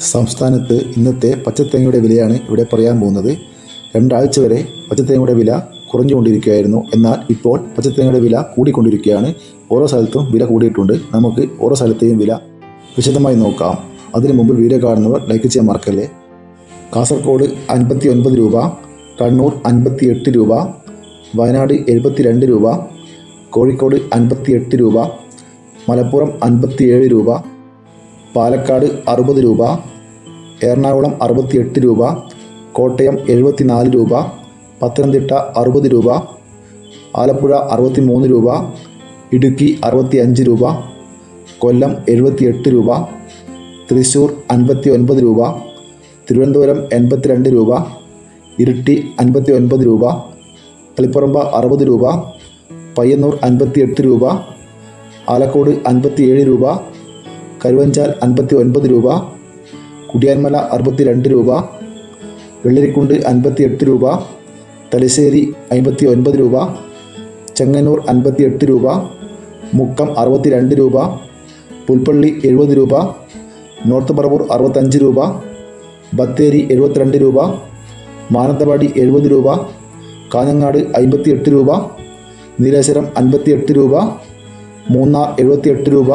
സംസ്ഥാനത്ത് ഇന്നത്തെ പച്ചത്തേങ്ങയുടെ വിലയാണ് ഇവിടെ പറയാൻ പോകുന്നത്. രണ്ടാഴ്ച വരെ പച്ചത്തേങ്ങയുടെ വില കുറഞ്ഞുകൊണ്ടിരിക്കുകയായിരുന്നു. എന്നാൽ ഇപ്പോൾ പച്ചത്തേങ്ങയുടെ വില കൂടിക്കൊണ്ടിരിക്കുകയാണ്. ഓരോ സ്ഥലത്തും വില കൂടിയിട്ടുണ്ട്. നമുക്ക് ഓരോ സ്ഥലത്തെയും വില വിശദമായി നോക്കാം. അതിനു മുമ്പ് വീഡിയോ കാണുന്നവർ ലൈക്ക് ചെയ്യാൻ മറക്കല്ലേ? കാസർഗോഡ് അൻപത്തി ഒൻപത് രൂപ കണ്ണൂർ അൻപത്തി എട്ട് രൂപ വയനാട് എഴുപത്തി രണ്ട് രൂപ കോഴിക്കോട് അൻപത്തി എട്ട് രൂപ മലപ്പുറം അൻപത്തിയേഴ് രൂപ പാലക്കാട് അറുപത് രൂപ എറണാകുളം അറുപത്തിയെട്ട് രൂപ കോട്ടയം എഴുപത്തിനാല് രൂപ പത്തനംതിട്ട അറുപത് രൂപ ആലപ്പുഴ അറുപത്തി മൂന്ന് രൂപ ഇടുക്കി അറുപത്തി അഞ്ച് രൂപ കൊല്ലം എഴുപത്തിയെട്ട് രൂപ തൃശ്ശൂർ അൻപത്തി ഒൻപത് രൂപ തിരുവനന്തപുരം എൺപത്തിരണ്ട് രൂപ ഇരിട്ടി അൻപത്തി ഒൻപത് രൂപ തളിപ്പറമ്പ അറുപത് രൂപ പയ്യന്നൂർ അൻപത്തിയെട്ട് രൂപ ആലക്കോട് അൻപത്തിയേഴ് രൂപ കരുവഞ്ചാൽ അൻപത്തി ഒൻപത് രൂപ കുടിയാൻമല അറുപത്തി രണ്ട് രൂപ വെള്ളരിക്കുണ്ട് അൻപത്തി എട്ട് രൂപ തലശ്ശേരി അൻപത്തി ഒൻപത് രൂപ ചെങ്ങന്നൂർ അൻപത്തി എട്ട് രൂപ മുക്കം അറുപത്തി രണ്ട് രൂപ പുൽപ്പള്ളി എഴുപത് രൂപ നോർത്ത് പറവൂർ അറുപത്തഞ്ച് രൂപ ബത്തേരി എഴുപത്തിരണ്ട് രൂപ മാനന്തവാടി എഴുപത് രൂപ കാഞ്ഞങ്ങാട് അൻപത്തി എട്ട് രൂപ നീലേശ്വരം അൻപത്തി എട്ട് രൂപ മൂന്നാർ എഴുപത്തി എട്ട് രൂപ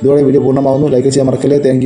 ഇതോടെ വീഡിയോ പൂർണമാകുന്നു ലൈക്ക് ചെയ്യാൻ മറക്കല്ലേ. താങ്ക്